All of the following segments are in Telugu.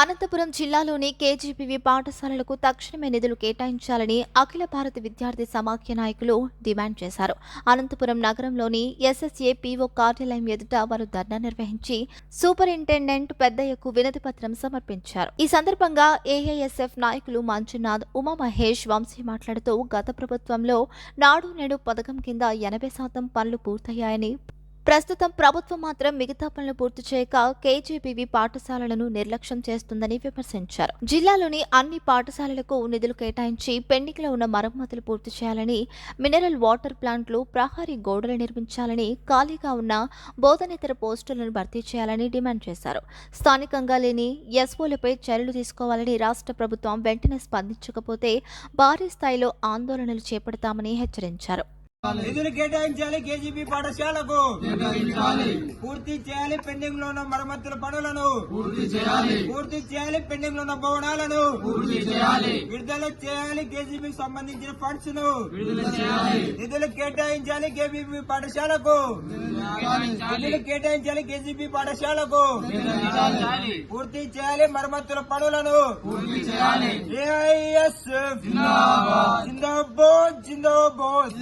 అనంతపురం జిల్లాలోని కేజీపీవి పాఠశాలలకు తక్షణమే నిధులు కేటాయించాలని అఖిల భారత విద్యార్థి సమాఖ్య నాయకులు డిమాండ్ చేశారు. అనంతపురం నగరంలోని ఎస్ఎస్ఏ పీఓ కార్యాలయం ఎదుట వారు ధర్నా నిర్వహించి సూపరింటెండెంట్ పెద్దయ్యకు వినతి పత్రం సమర్పించారు. ఈ సందర్భంగా ఏఐఎస్ఎఫ్ నాయకులు మంజునాథ్ ఉమా మహేష్ వంశీ మాట్లాడుతూ గత ప్రభుత్వంలో నాడు నేడు పథకం కింద ఎనభై శాతం పనులు పూర్తయ్యాయని ప్రస్తుతం ప్రభుత్వం మాత్రం మిగతా పనులు పూర్తి చేయక కేజీబీవీ పాఠశాలలను నిర్లక్ష్యం చేస్తుందని విమర్శించారు. జిల్లాలోని అన్ని పాఠశాలలకు నిధులు కేటాయించి పెండింగ్లో ఉన్న మరమ్మతులు పూర్తి చేయాలని మినరల్ వాటర్ ప్లాంట్లు ప్రహారీ గోడలు నిర్మించాలని ఖాళీగా ఉన్న బోధనేతర పోస్టులను భర్తీ చేయాలని డిమాండ్ చేశారు. స్థానికంగా లేని ఎస్ఓలపై చర్యలు తీసుకోవాలని రాష్ట్ర ప్రభుత్వం వెంటనే స్పందించకపోతే భారీ స్థాయిలో ఆందోళనలు చేపడతామని హెచ్చరించారు. నిధులు కేటాయించాలి కేజీబీ పాఠశాలకు. పూర్తి చేయాలి పెండింగ్లో ఉన్న మరమ్మతుల పనులను. పూర్తి చేయాలి. పూర్తి చేయాలి పెండింగ్లో ఉన్న భవనాలను. పూర్తి చేయాలి. విడుదల చేయాలి కేజీబీ సంబంధించిన ఫండ్స్ను నిధులు కేటాయించాలి కేబీబీ పాఠశాలకు. నిధులు కేటాయించాలి కేజీబీ పాఠశాలకు. పూర్తి చేయాలి మరమ్మతుల పనులను. పూర్తి చేయాలి. ఏఐఎస్ఎఫ్ జిందాబాద్. జిందాబాద్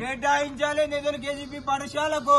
కేటాయించాలి నిధులు కేజీపీ పాఠశాలకు.